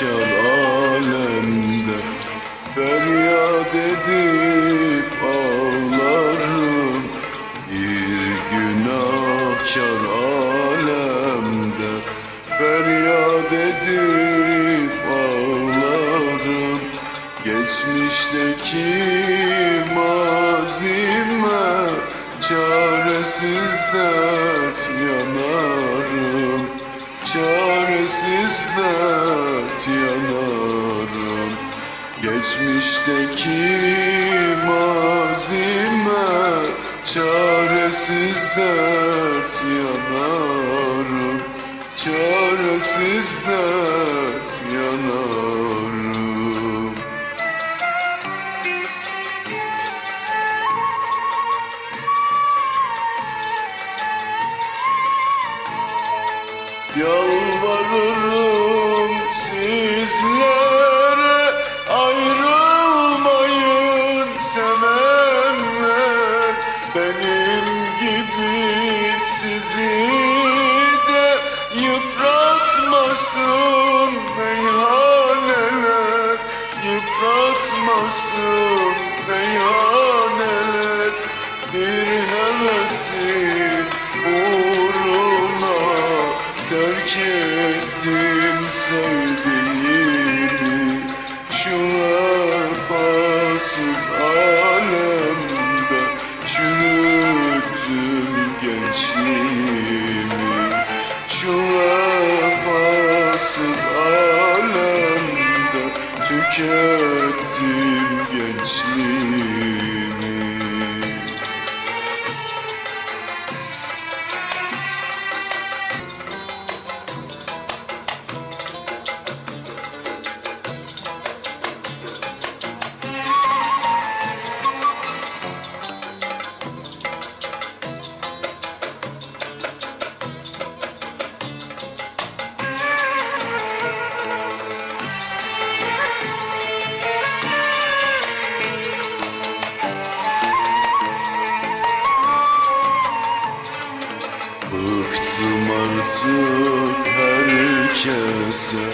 mahşer alemde. Feryat edip ağlarım. Bir gün günahkar alemde. Feryat edip ağlarım. Geçmişteki mazime Çaresiz dert yanarım. Çaresiz dert yanarım. Geçmişteki mazime Çaresiz dert yanarım. Çaresiz dert yanarım Yalvarırım sizlere ayrılmayın sevenler. Benim gibi sizi de yıpratmasın terk ettim sevdiğimi Şu vefasız alemde çürüttüm gençliğimi. Şu vefasız alemde tükettim gençliğimi Bıktım artık herkese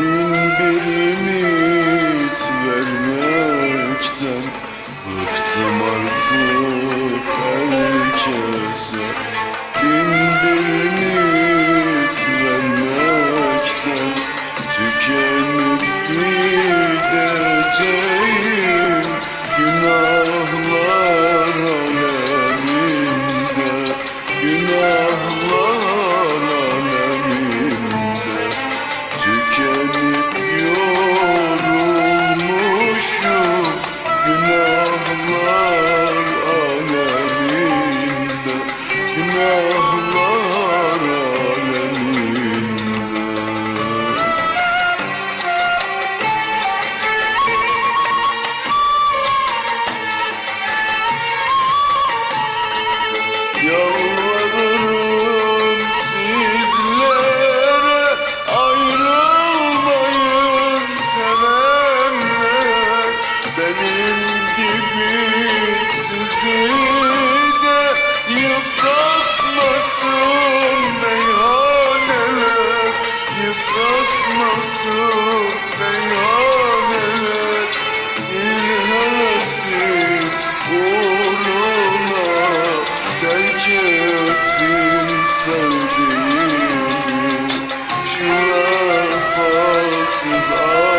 bin bir ümit vermekten. Bıktım artık herkese bin bir ümit Yalvarırım ettim sevdiğimi Şu vefasız alemde